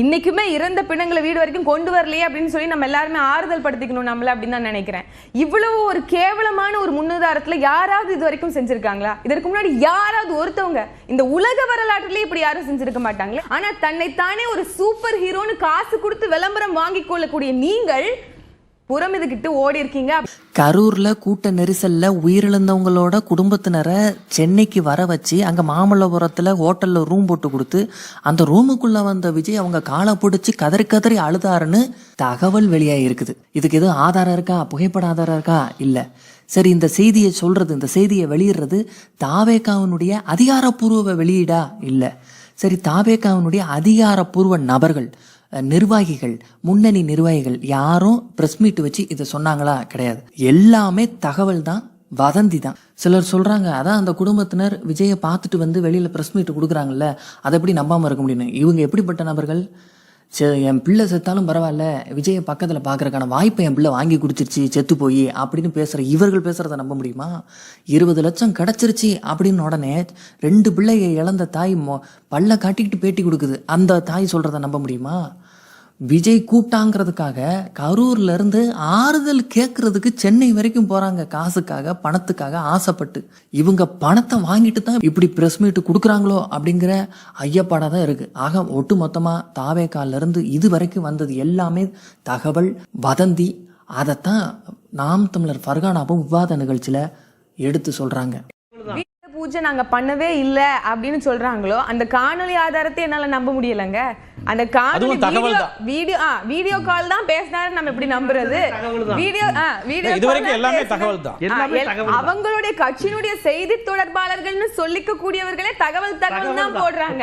இன்னைக்குமே இறந்த பிணங்களை வீடு வரைக்கும் கொண்டு வரலையே அப்படின்னு சொல்லி நம்ம எல்லாருமே ஆறுதல் படுத்திக்கணும் நம்மள அப்படின்னு தான் நினைக்கிறேன். இவ்வளவு ஒரு கேவலமான ஒரு முன்னுதாரத்துல யாராவது இது வரைக்கும் செஞ்சிருக்காங்களா? இதற்கு முன்னாடி யாராவது ஒருத்தவங்க இந்த உலக வரலாற்றிலே இப்படி யாரும் செஞ்சிருக்க மாட்டாங்களே? ஆனா தன்னைத்தானே ஒரு சூப்பர் ஹீரோன்னு காசு கொடுத்து விளம்பரம் வாங்கி கொள்ளக்கூடிய நீங்கள் புறம் இதுகிட்டு ஓடி இருக்கீங்க. கரூர்ல கூட்ட நெரிசல்ல உயிரிழந்தவங்களோட குடும்பத்தினரை சென்னைக்கு வர வச்சு அங்க மாமல்லபுரத்துல ஹோட்டல்ல ரூம் போட்டு கொடுத்து அந்த ரூமுக்குள்ள வந்த விஜய் அவங்க காலை பிடிச்சி கதறி கதறி அழுதாருன்னு தகவல் வெளியாகிருக்குது இதுக்கு எதுவும் ஆதாரம் இருக்கா? புகைப்பட ஆதாரம் இருக்கா? இல்ல. சரி இந்த செய்தியை சொல்றது இந்த செய்தியை வெளியிடுறது தாவேகாவினுடைய அதிகாரப்பூர்வ வெளியீடா? இல்லை. சரி தாபேகாவினுடைய அதிகாரப்பூர்வ நபர்கள் நிர்வாகிகள் முன்னணி நிர்வாகிகள் யாரும் பிரஸ் மீட் வச்சு இதை சொன்னாங்களா? கிடையாது. எல்லாமே தகவல் தான் வதந்தி தான். சிலர் சொல்றாங்க அதான் அந்த குடும்பத்தினர் விஜயை பார்த்துட்டு வந்து வெளியில பிரஸ் மீட் கொடுக்குறாங்கல்ல அதை எப்படி நம்பாம இருக்க முடியும்? இவங்க எப்படிப்பட்ட நபர்கள்? சரி என் பிள்ளை செத்தாலும் பரவாயில்ல. விஜயை பக்கத்தில் பார்க்கறக்கான வாய்ப்பை என் பிள்ளை வாங்கி கொடுத்துருச்சு செத்து போய் அப்படின்னு பேசுகிற இவர்கள் பேசுகிறத நம்ப முடியுமா? இருபது லட்சம் கிடச்சிருச்சு அப்படின்னு உடனே ரெண்டு பிள்ளையை இழந்த தாய் மொ பல்ல காட்டிக்கிட்டு பேட்டி கொடுக்குது. அந்த தாய் சொல்கிறத நம்ப முடியுமா? விஜய் கூப்பிட்டாங்கிறதுக்காக கரூர்ல இருந்து ஆறுதல் கேட்கறதுக்கு சென்னை வரைக்கும் போறாங்க. காசுக்காக பணத்துக்காக ஆசைப்பட்டு. இவங்க பணத்தை வாங்கிட்டு தான் இப்படி பிரஸ் மீட் கொடுக்குறாங்களோ அப்படிங்கிற ஐயப்பாடா தான் இருக்கு. ஆக ஒட்டு மொத்தமா தாவேக்கால இருந்து இது வரைக்கும் வந்தது எல்லாமே தகவல் வதந்தி. அதைத்தான் நாம் தமிழர் ஃபர்கானாவும் விவாத நிகழ்ச்சியில எடுத்து சொல்றாங்க. வீட்டு பூஜை நாங்க பண்ணவே இல்லை அப்படின்னு சொல்றாங்களோ அந்த காணொலி ஆதாரத்தை என்னால நம்ப முடியலங்க. அந்த காணொளி தகவல் வீடியோ தான். வீடியோ ஆ வீடியோ கால் தான் பேசினாரு நம்ம எப்படி நம்புறது? வீடியோ ஆ வீடியோ இது வரைக்கும் call தான். எல்லாமே தகவல் தான். அவங்களுடைய கட்சியினுடைய செய்தி தொடர்பாளர்கள்னு சொல்லிக்க கூடியவர்களே தகவல் தகவல் தான். போடுறாங்க.